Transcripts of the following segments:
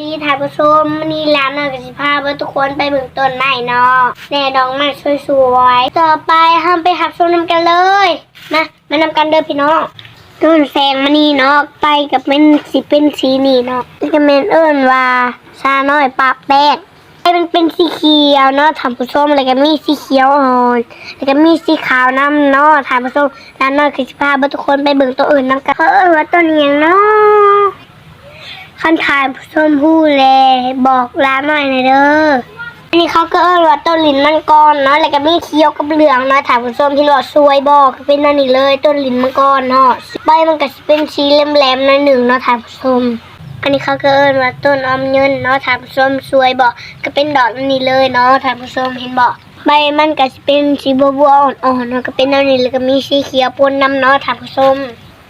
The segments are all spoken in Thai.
ดีท่านผู้ชมวันนี่ร้านเราจะพาเพื่ทุกคนไปเบิ่งต้นไม้เนาะแน่ดอกไม้สวยๆต่อไปห้ามไปหักชมนำกันเลยมามานำกันเด้อพี่น้องต้นแสงมานี่เนาะไปกับเป็นสีเป็นสีนี่เนาะนี่ก็เมนเอิ้นว่าชาน้อยปากแป้งให้มันเป็นสีเขียวเนาะท่านผู้ชมแล้วก็มีสีเขียวอ่อนแล้วก็มีสีขาวน้ำเนาะท่านผู้ชมร้านเราคือจะพาเพื่ทุกคนไปเบิ่งตัวอื่นนำกันเออว่าต้นย่างเนาะ ขั้นขายชมพู่แลบอกร้านหน่อยหน่อยเด้ออันนี้เขาก็เอิ้นว่าต้นลิ้นมังกรเนาะแล้วก็มีเขียวกับเหลืองเนาะถามผู้ชมที่ว่าสวยบอกเป็นนั่นนี่เลยต้นลิ้นมังกรเนาะใบมันก็สิเป็นสีแหลมๆหน่อยหนึ่งเนาะถามผู้ชมอันนี้เขาก็เอิ้นว่าต้นอมเงินเนาะถามผู้ชมสวยบอกก็เป็นดอกนั่นนี่เลยเนาะถามผู้ชมเห็นบอกใบมันก็สิเป็นสีบัวๆอ่อนๆเนาะก็เป็นนั่นนี่แล้วก็มีสีเขียวปนน้ำเนาะถามผู้ชม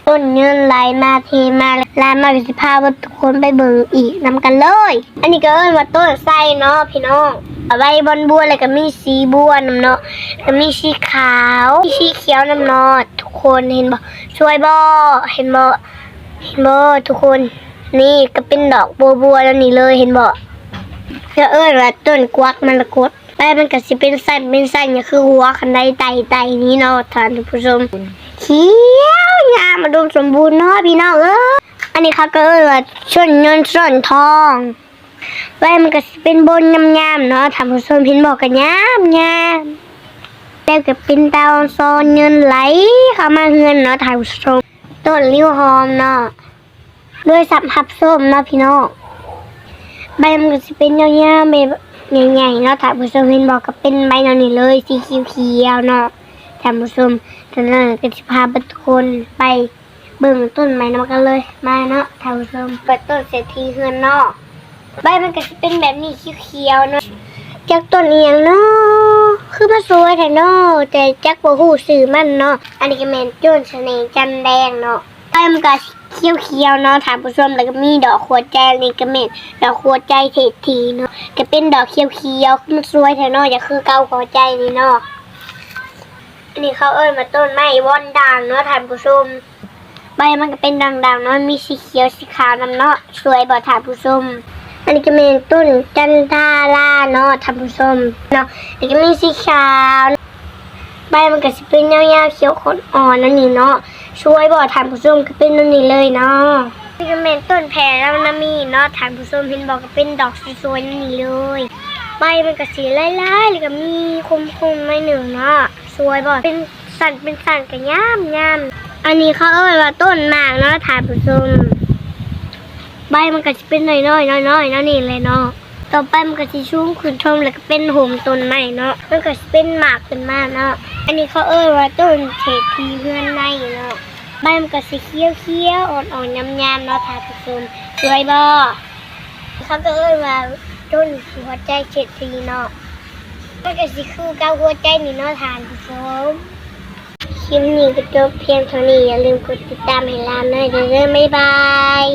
ต้นเงินไหลมาเทมาลามาสิพาว่าทุกคนไปเบิ่งอีกนำกันเลย อันนี้ก็เอิ้นว่าต้นไทรเนาะพี่น้องเอาไว้บนบัวแล้วก็มีสีบัวนำเนาะก็มีสีขาวมีสีเขียวนำเนาะทุกคนเห็นบ่ช่วยบ่เห็นบ่เห็นบ่ทุกคน นี่ก็เป็นดอกบัวบัวแล้วนี่เลยเห็นบ่ก็เอิ้นว่าต้นกวักมรกตใบมันก็สิเป็นสั้นเป็นสั้นก็คือหัวคันไดไตไตนี้เนาะท่านผู้ชม เขียวยามมาดูสมบูรณ์เนาะพี่น้องเอออันนี้เขาก็เออว่าส่วนเงินส่วนทองไว้มันก็เป็นบนยามๆเนาะทำผู้ชมพินบอกกันยามยามแล้วก็เป็นดาวซอนเงินไหลเข้ามาเงินเนาะถ่ายผู้ชมต้นลิ้วหอมเนาะด้วยสับหับส้มเนาะพี่น้องใบมันก็สิเป็นยาวๆแบใหญ่ๆเนาะถ่ายผู้ชมพินบอกก็เป็นใบนอนนี่เลยสีเขียวๆเนาะ ท่านผู้ชมท่านนั้นก็จะพาทุกคนไปเบิ่งต้นไม้นำกันเลย มาเนาะท่านผู้ชมเปิดต้นเศรษฐีเฮือนเนาะใบมันก็จะเป็นแบบนี้เขียวๆเนาะจากต้นเอียงเนาะคือมาสวยแท้เนาะแต่จักบ่ฮู้ชื่อมันเนาะอันนี้ก็แม่นโจนเสน่ห์จันแดงเนาะใบมันก็เขียวๆเนาะท่านผู้ชมแล้วก็มีดอกหัวใจนี่ก็แม่นดอกหัวใจเศรษฐีเนาะก็เป็นดอกเขียวๆคือมันสวยแท้เนาะอย่าคือเก่าหัวใจนี่เนาะอั นนี้เขาเอิ้นมาต้นไม้ว่อนด่างเนาะท่านผู้ชมใบมันก็เป็นด่างๆเนาะมีสีเขียวสีขาวนำเนาะสวยบ่ท่านผู้ชมอันนี้ก็เป็นต้นจันทาราเนาะท่านผู้ชมเนาะอันนี้ก็มีสีขาวใบมันก็สิเป็นยาวๆเขียวขนอ่อนนั่นนี่เนาะช่วยบ่ท่านผู้ชมก็เป็นนั่นนี่เลยเนาะนี่ก็เป็นต้นแพรแล้วนะมีเนาะท่านผู้ชมเห็นบอกก็เป็นดอกสวยๆนั่นนี่เลยใบมันก็สีไล่ๆแล้วก็มีคมๆไม่หนึ่งเนาะ สวยบ่เป็นสันเป็นสันกับย่ามย่ามอันนี้เขาเอ่ยว่าต้นหมากเนาะถ่ายผู้ชมใบมันก็จะเป็นน้อยๆน้อยๆเนาะนี่เลยเนาะต่อไปมันก็จะชุ่มขึ้นชมแล้วก็เป็นโหมต้นใหม่เนาะมันก็จะเป็นหมากขึ้นมาเนาะอันนี้เขาเอ่ยว่าต้นเศรษฐีเพื่อนในเนาะใบมันก็สีเขียวเขียวๆอ่อนๆยำเนาะถ่ายผู้ชมสวยบ่เขาก็เอ่ยว่าต้นหัวใจเจ็ดทีเนาะ ก็จะสิคือเก้าหัวใจนี่เนาะทานผู้ชมคลิปนี้ก็จบเพียงเท่านี้อย่าลืมกดติดตามให้ลามหน่อยเด้อบ๊ายบาย